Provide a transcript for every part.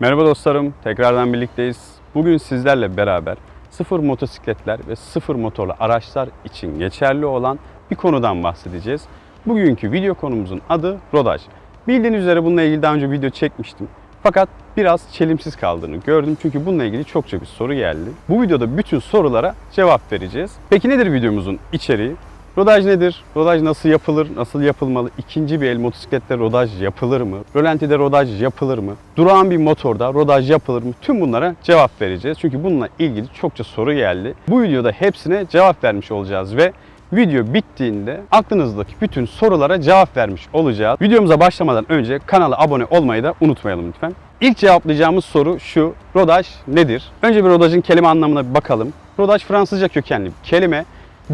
Merhaba dostlarım, tekrardan birlikteyiz. Bugün sizlerle beraber sıfır motosikletler ve sıfır motorlu araçlar için geçerli olan bir konudan bahsedeceğiz. Bugünkü video konumuzun adı rodaj. Bildiğiniz üzere bununla ilgili daha önce video çekmiştim. Fakat biraz çelimsiz kaldığını gördüm çünkü bununla ilgili çokça bir soru geldi. Bu videoda bütün sorulara cevap vereceğiz. Peki nedir videomuzun içeriği? Rodaj nedir? Rodaj nasıl yapılır? Nasıl yapılmalı? İkinci bir el motosiklette rodaj yapılır mı? Rölantide rodaj yapılır mı? Durağan bir motorda rodaj yapılır mı? Tüm bunlara cevap vereceğiz. Çünkü bununla ilgili çokça soru geldi. Bu videoda hepsine cevap vermiş olacağız ve video bittiğinde aklınızdaki bütün sorulara cevap vermiş olacağız. Videomuza başlamadan önce kanala abone olmayı da unutmayalım lütfen. İlk cevaplayacağımız soru şu. Rodaj nedir? Önce bir rodajın kelime anlamına bir bakalım. Rodaj Fransızca kökenli bir kelime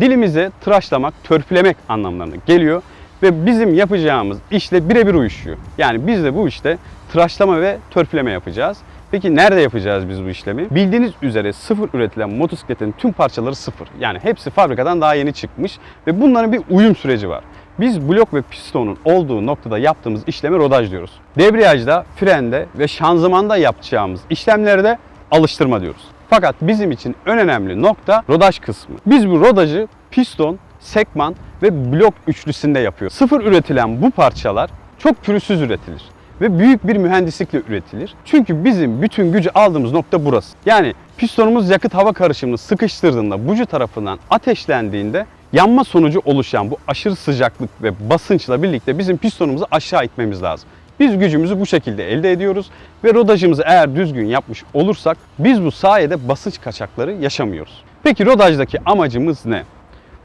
dilimize tıraşlamak, törpülemek anlamlarına geliyor ve bizim yapacağımız işle birebir uyuşuyor. Yani biz de bu işte tıraşlama ve törpüleme yapacağız. Peki nerede yapacağız biz bu işlemi? Bildiğiniz üzere sıfır üretilen motosikletin tüm parçaları sıfır. Yani hepsi fabrikadan daha yeni çıkmış ve bunların bir uyum süreci var. Biz blok ve pistonun olduğu noktada yaptığımız işleme rodaj diyoruz. Debriyajda, frende ve şanzımanda yapacağımız işlemlere de alıştırma diyoruz. Fakat bizim için en önemli nokta rodaj kısmı. Biz bu rodajı piston, sekman ve blok üçlüsünde yapıyoruz. Sıfır üretilen bu parçalar çok pürüzsüz üretilir ve büyük bir mühendislikle üretilir. Çünkü bizim bütün gücü aldığımız nokta burası. Yani pistonumuz yakıt hava karışımını sıkıştırdığında bucu tarafından ateşlendiğinde yanma sonucu oluşan bu aşırı sıcaklık ve basınçla birlikte bizim pistonumuzu aşağı itmemiz lazım. Biz gücümüzü bu şekilde elde ediyoruz ve rodajımızı eğer düzgün yapmış olursak biz bu sayede basınç kaçakları yaşamıyoruz. Peki rodajdaki amacımız ne?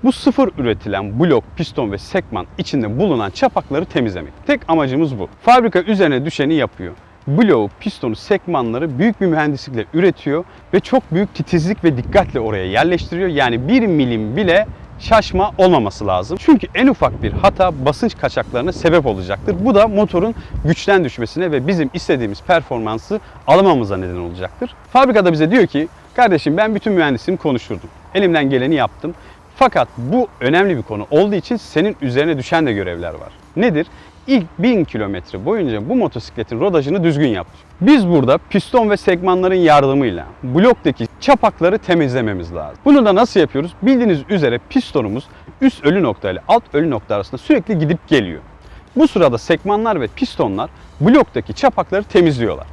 Bu sıfır üretilen blok, piston ve sekman içinde bulunan çapakları temizlemek. Tek amacımız bu. Fabrika üzerine düşeni yapıyor. Bloğu, pistonu, sekmanları büyük bir mühendislikle üretiyor ve çok büyük titizlik ve dikkatle oraya yerleştiriyor. Yani bir milim bile şaşma olmaması lazım. Çünkü en ufak bir hata basınç kaçaklarına sebep olacaktır. Bu da motorun güçten düşmesine ve bizim istediğimiz performansı alamamıza neden olacaktır. Fabrikada bize diyor ki kardeşim ben bütün mühendisimi konuşturdum. Elimden geleni yaptım. Fakat bu önemli bir konu olduğu için senin üzerine düşen de görevler var. Nedir? İlk 1000 kilometre boyunca bu motosikletin rodajını düzgün yap. Biz burada piston ve segmanların yardımıyla bloktaki çapakları temizlememiz lazım. Bunu da nasıl yapıyoruz? Bildiğiniz üzere pistonumuz üst ölü nokta ile alt ölü nokta arasında sürekli gidip geliyor. Bu sırada segmanlar ve pistonlar bloktaki çapakları temizliyorlar.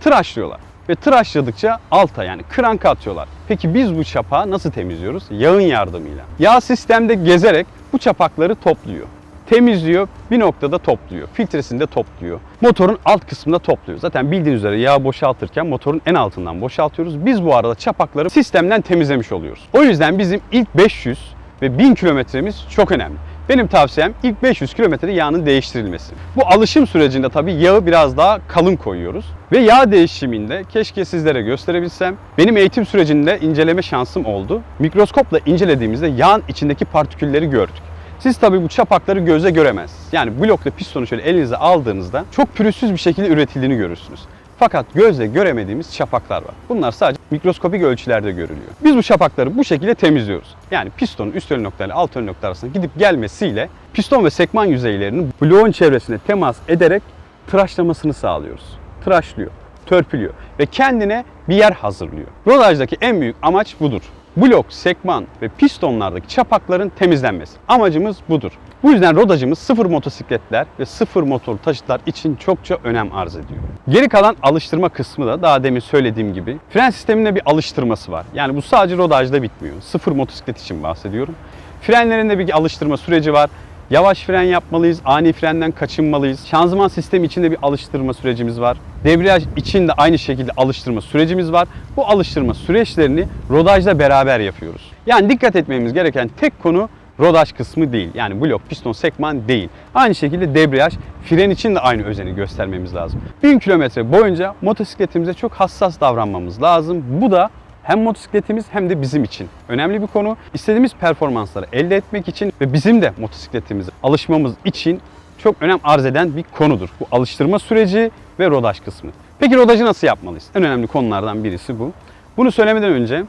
Tıraşlıyorlar ve tıraşladıkça alta yani kranka atıyorlar. Peki biz bu çapağı nasıl temizliyoruz? Yağın yardımıyla. Yağ sistemde gezerek bu çapakları topluyor. Temizliyor, bir noktada topluyor. Filtresinde topluyor. Motorun alt kısmında topluyor. Zaten bildiğiniz üzere yağ boşaltırken motorun en altından boşaltıyoruz. Biz bu arada çapakları sistemden temizlemiş oluyoruz. O yüzden bizim ilk 500 ve 1000 kilometremiz çok önemli. Benim tavsiyem ilk 500 kilometre yağının değiştirilmesi. Bu alışım sürecinde tabii yağı biraz daha kalın koyuyoruz. Ve yağ değişiminde keşke sizlere gösterebilsem. Benim eğitim sürecinde inceleme şansım oldu. Mikroskopla incelediğimizde yağın içindeki partikülleri gördük. Siz tabii bu çapakları gözle göremezsiniz. Yani blokla pistonu şöyle elinize aldığınızda çok pürüzsüz bir şekilde üretildiğini görürsünüz. Fakat gözle göremediğimiz çapaklar var. Bunlar sadece mikroskopik ölçülerde görülüyor. Biz bu çapakları bu şekilde temizliyoruz. Yani pistonun üst ölü nokta ile alt ölü nokta arasında gidip gelmesiyle piston ve sekman yüzeylerinin bloğun çevresine temas ederek tıraşlamasını sağlıyoruz. Tıraşlıyor, törpülüyor ve kendine bir yer hazırlıyor. Rodajdaki en büyük amaç budur. Blok, sekman ve pistonlardaki çapakların temizlenmesi. Amacımız budur. Bu yüzden rodajımız sıfır motosikletler ve sıfır motor taşıtlar için çokça önem arz ediyor. Geri kalan alıştırma kısmı da daha demin söylediğim gibi fren sisteminde bir alıştırması var. Yani bu sadece rodajda bitmiyor. Sıfır motosiklet için bahsediyorum. Frenlerinde bir alıştırma süreci var. Yavaş fren yapmalıyız, ani frenden kaçınmalıyız. Şanzıman sistemi içinde bir alıştırma sürecimiz var. Debriyaj için de aynı şekilde alıştırma sürecimiz var. Bu alıştırma süreçlerini rodajla beraber yapıyoruz. Yani dikkat etmemiz gereken tek konu rodaj kısmı değil. Yani blok, piston, sekman değil. Aynı şekilde debriyaj, fren için de aynı özeni göstermemiz lazım. 1000 kilometre boyunca motosikletimize çok hassas davranmamız lazım. Bu da hem motosikletimiz hem de bizim için önemli bir konu. İstediğimiz performansları elde etmek için ve bizim de motosikletimize alışmamız için çok önem arz eden bir konudur. Bu alıştırma süreci ve rodaj kısmı. Peki rodajı nasıl yapmalıyız? En önemli konulardan birisi bu. Bunu söylemeden önce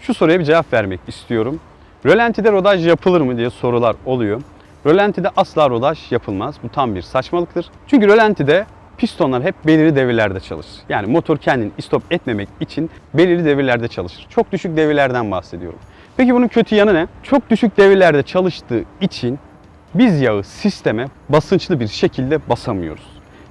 şu soruya bir cevap vermek istiyorum. Rölantide rodaj yapılır mı diye sorular oluyor. Rölantide asla rodaj yapılmaz. Bu tam bir saçmalıktır. Çünkü rölantide pistonlar hep belirli devirlerde çalışır. Yani motor kendini istop etmemek için belirli devirlerde çalışır. Çok düşük devirlerden bahsediyorum. Peki bunun kötü yanı ne? Çok düşük devirlerde çalıştığı için biz yağı sisteme basınçlı bir şekilde basamıyoruz.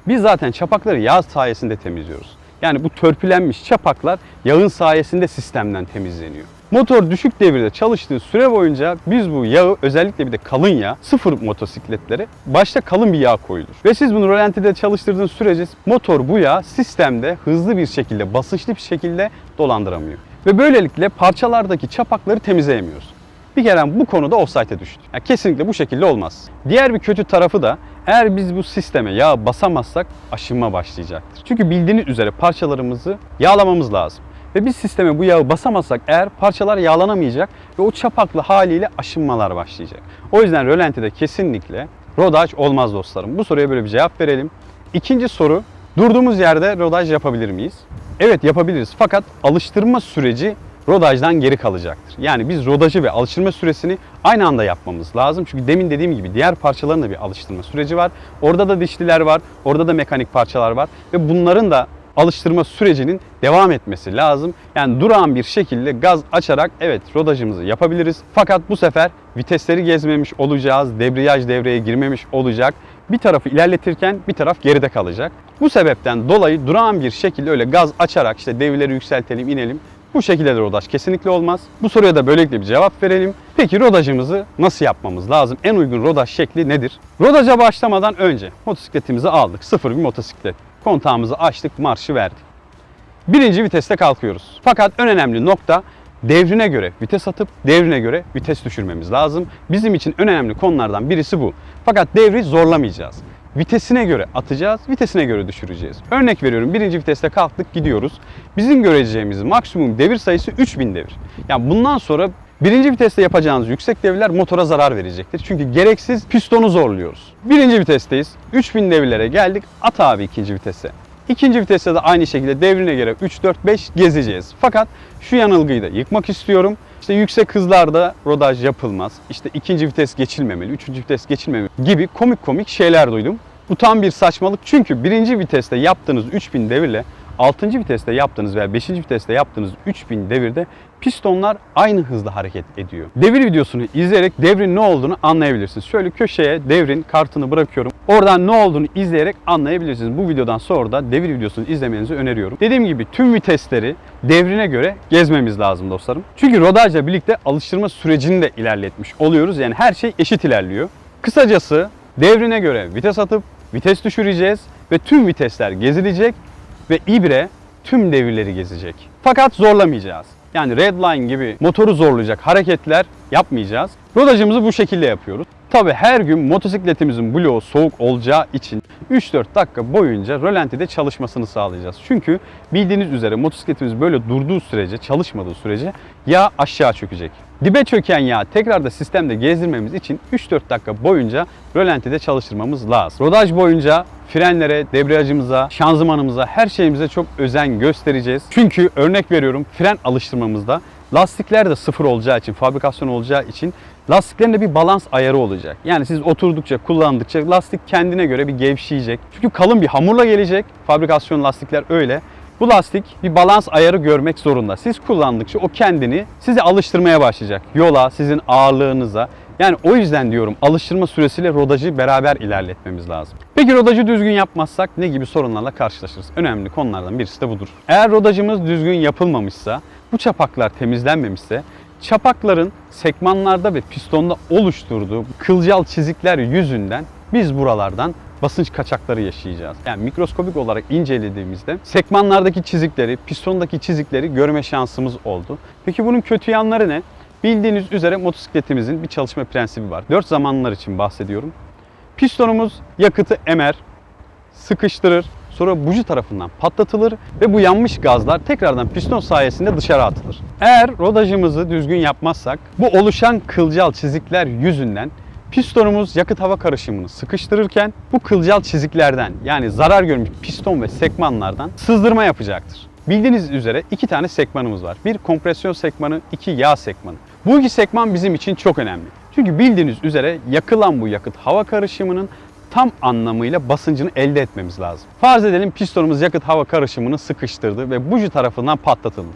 Biz zaten çapakları yağ sayesinde temizliyoruz. Yani bu törpülenmiş çapaklar yağın sayesinde sistemden temizleniyor. Motor düşük devirde çalıştığı süre boyunca biz bu yağı özellikle bir de kalın yağ sıfır motosikletlere başta kalın bir yağ koyulur. Ve siz bunu rolantide çalıştırdığınız sürece motor bu yağı sistemde hızlı bir şekilde basınçlı bir şekilde dolandıramıyor. Ve böylelikle parçalardaki çapakları temizleyemiyoruz. Bir kere bu konuda offside'e düştü. Yani kesinlikle bu şekilde olmaz. Diğer bir kötü tarafı da eğer biz bu sisteme yağ basamazsak aşınma başlayacaktır. Çünkü bildiğiniz üzere parçalarımızı yağlamamız lazım. Ve biz sisteme bu yağı basamazsak eğer parçalar yağlanamayacak ve o çapaklı haliyle aşınmalar başlayacak. O yüzden rölantide kesinlikle rodaj olmaz dostlarım. Bu soruya böyle bir cevap verelim. İkinci soru, durduğumuz yerde rodaj yapabilir miyiz? Evet yapabiliriz fakat alıştırma süreci rodajdan geri kalacaktır. Yani biz rodajı ve alıştırma süresini aynı anda yapmamız lazım. Çünkü demin dediğim gibi diğer parçaların da bir alıştırma süreci var. Orada da dişliler var, orada da mekanik parçalar var ve bunların da alıştırma sürecinin devam etmesi lazım. Yani durağan bir şekilde gaz açarak evet rodajımızı yapabiliriz. Fakat bu sefer vitesleri gezmemiş olacağız, debriyaj devreye girmemiş olacak. Bir tarafı ilerletirken bir taraf geride kalacak. Bu sebepten dolayı durağan bir şekilde öyle gaz açarak işte devirleri yükseltelim, inelim. Bu şekilde de rodaj kesinlikle olmaz. Bu soruya da böylelikle bir cevap verelim. Peki rodajımızı nasıl yapmamız lazım? En uygun rodaj şekli nedir? Rodaja başlamadan önce motosikletimizi aldık. Sıfır bir motosiklet. Kontağımızı açtık, marşı verdik. Birinci viteste kalkıyoruz. Fakat en önemli nokta devrine göre vites atıp devrine göre vites düşürmemiz lazım. Bizim için en önemli konulardan birisi bu. Fakat devri zorlamayacağız. Vitesine göre atacağız, vitesine göre düşüreceğiz. Örnek veriyorum birinci viteste kalktık gidiyoruz. Bizim göreceğimiz maksimum devir sayısı 3000 devir. Yani bundan sonra birinci viteste yapacağınız yüksek devirler motora zarar verecektir. Çünkü gereksiz pistonu zorluyoruz. Birinci vitesteyiz. 3000 devirlere geldik. At abi ikinci vitese. İkinci viteste de aynı şekilde devrine göre 3, 4, 5 gezeceğiz. Fakat şu yanılgıyı da yıkmak istiyorum. İşte yüksek hızlarda rodaj yapılmaz. İşte ikinci vites geçilmemeli, üçüncü vites geçilmemeli gibi komik komik şeyler duydum. Bu tam bir saçmalık çünkü birinci viteste yaptığınız 3000 devirle 6. viteste yaptığınız veya 5. viteste yaptığınız 3000 devirde pistonlar aynı hızda hareket ediyor. Devir videosunu izleyerek devrin ne olduğunu anlayabilirsiniz. Şöyle köşeye devrin kartını bırakıyorum. Oradan ne olduğunu izleyerek anlayabilirsiniz. Bu videodan sonra da devir videosunu izlemenizi öneriyorum. Dediğim gibi tüm vitesleri devrine göre gezmemiz lazım dostlarım. Çünkü rodajla birlikte alıştırma sürecini de ilerletmiş oluyoruz. Yani her şey eşit ilerliyor. Kısacası devrine göre vites atıp vites düşüreceğiz ve tüm vitesler gezilecek ve ibre tüm devirleri gezecek. Fakat zorlamayacağız. Yani redline gibi motoru zorlayacak hareketler yapmayacağız. Rodajımızı bu şekilde yapıyoruz. Tabi her gün motosikletimizin bloğu soğuk olacağı için 3-4 dakika boyunca rölantide çalışmasını sağlayacağız. Çünkü bildiğiniz üzere motosikletimiz böyle durduğu sürece, çalışmadığı sürece yağ aşağı çökecek. Dibe çöken yağ tekrar da sistemde gezdirmemiz için 3-4 dakika boyunca rölantide çalıştırmamız lazım. Rodaj boyunca frenlere, debriyajımıza, şanzımanımıza, her şeyimize çok özen göstereceğiz. Çünkü örnek veriyorum fren alıştırmamızda lastikler de sıfır olacağı için, fabrikasyon olacağı için lastiklerin de bir balans ayarı olacak. Yani siz oturdukça, kullandıkça lastik kendine göre bir gevşeyecek. Çünkü kalın bir hamurla gelecek. Fabrikasyon lastikler öyle. Bu lastik bir balans ayarı görmek zorunda. Siz kullandıkça o kendini size alıştırmaya başlayacak. Yola, sizin ağırlığınıza. Yani o yüzden diyorum alıştırma süresiyle rodajı beraber ilerletmemiz lazım. Peki rodajı düzgün yapmazsak ne gibi sorunlarla karşılaşırız? Önemli konulardan birisi de budur. Eğer rodajımız düzgün yapılmamışsa, bu çapaklar temizlenmemişse çapakların sekmanlarda ve pistonda oluşturduğu kılcal çizikler yüzünden biz buralardan basınç kaçakları yaşayacağız. Yani mikroskopik olarak incelediğimizde sekmanlardaki çizikleri, pistondaki çizikleri görme şansımız oldu. Peki bunun kötü yanları ne? Bildiğiniz üzere motosikletimizin bir çalışma prensibi var. 4 zamanlar için bahsediyorum. Pistonumuz yakıtı emer, sıkıştırır, sonra buji tarafından patlatılır ve bu yanmış gazlar tekrardan piston sayesinde dışarı atılır. Eğer rodajımızı düzgün yapmazsak bu oluşan kılcal çizikler yüzünden pistonumuz yakıt hava karışımını sıkıştırırken bu kılcal çiziklerden yani zarar görmüş piston ve sekmanlardan sızdırma yapacaktır. Bildiğiniz üzere iki tane sekmanımız var. Bir kompresyon sekmanı, iki yağ sekmanı. Bu iki sekman bizim için çok önemli. Çünkü bildiğiniz üzere yakılan bu yakıt hava karışımının tam anlamıyla basıncını elde etmemiz lazım. Farz edelim pistonumuz yakıt hava karışımını sıkıştırdı ve buji tarafından patlatıldı.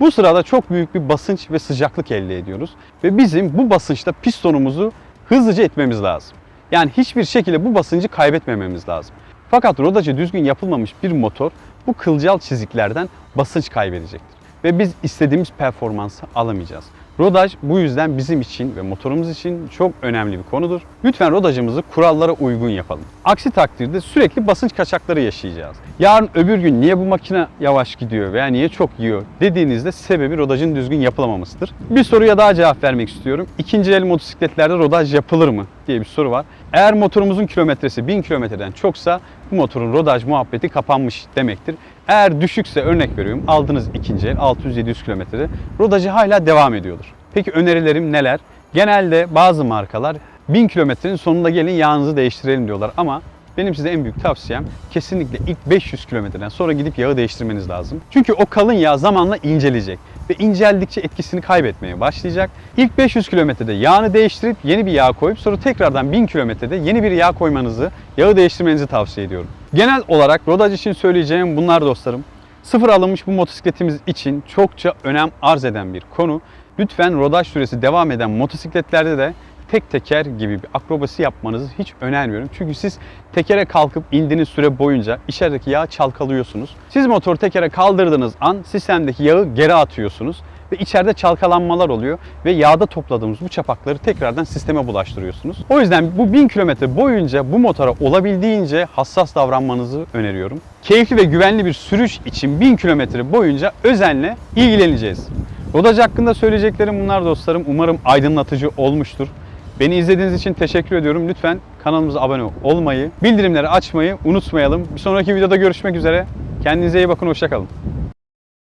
Bu sırada çok büyük bir basınç ve sıcaklık elde ediyoruz ve bizim bu basınçta pistonumuzu hızlıca etmemiz lazım. Yani hiçbir şekilde bu basıncı kaybetmememiz lazım. Fakat rodajı düzgün yapılmamış bir motor bu kılcal çiziklerden basınç kaybedecektir ve biz istediğimiz performansı alamayacağız. Rodaj bu yüzden bizim için ve motorumuz için çok önemli bir konudur. Lütfen rodajımızı kurallara uygun yapalım. Aksi takdirde sürekli basınç kaçakları yaşayacağız. Yarın öbür gün niye bu makine yavaş gidiyor veya niye çok yiyor dediğinizde sebebi rodajın düzgün yapılamamasıdır. Bir soruya daha cevap vermek istiyorum. İkinci el motosikletlerde rodaj yapılır mı diye bir soru var. Eğer motorumuzun kilometresi 1000 kilometreden çoksa bu motorun rodaj muhabbeti kapanmış demektir. Eğer düşükse örnek veriyorum aldığınız ikinci el 600-700 kilometrede rodajı hala devam ediyordur. Peki önerilerim neler? Genelde bazı markalar 1000 kilometrenin sonunda gelin yağınızı değiştirelim diyorlar ama benim size en büyük tavsiyem kesinlikle ilk 500 kilometreden sonra gidip yağı değiştirmeniz lazım. Çünkü o kalın yağ zamanla inceleyecek ve inceldikçe etkisini kaybetmeye başlayacak. İlk 500 kilometrede yağını değiştirip yeni bir yağ koyup sonra tekrardan 1000 kilometrede yeni bir yağ koymanızı, yağı değiştirmenizi tavsiye ediyorum. Genel olarak rodaj için söyleyeceğim bunlar dostlarım. Sıfır alınmış bu motosikletimiz için çokça önem arz eden bir konu. Lütfen rodaj süresi devam eden motosikletlerde de tek teker gibi bir akrobasi yapmanızı hiç önermiyorum. Çünkü siz tekere kalkıp indiğiniz süre boyunca içerideki yağı çalkalıyorsunuz. Siz motoru tekere kaldırdığınız an sistemdeki yağı geri atıyorsunuz ve içeride çalkalanmalar oluyor ve yağda topladığımız bu çapakları tekrardan sisteme bulaştırıyorsunuz. O yüzden bu 1000 kilometre boyunca bu motora olabildiğince hassas davranmanızı öneriyorum. Keyifli ve güvenli bir sürüş için 1000 kilometre boyunca özenle ilgileneceğiz. Rodaj hakkında söyleyeceklerim bunlar dostlarım. Umarım aydınlatıcı olmuştur. Beni izlediğiniz için teşekkür ediyorum. Lütfen kanalımıza abone olmayı, bildirimleri açmayı unutmayalım. Bir sonraki videoda görüşmek üzere. Kendinize iyi bakın, hoşçakalın.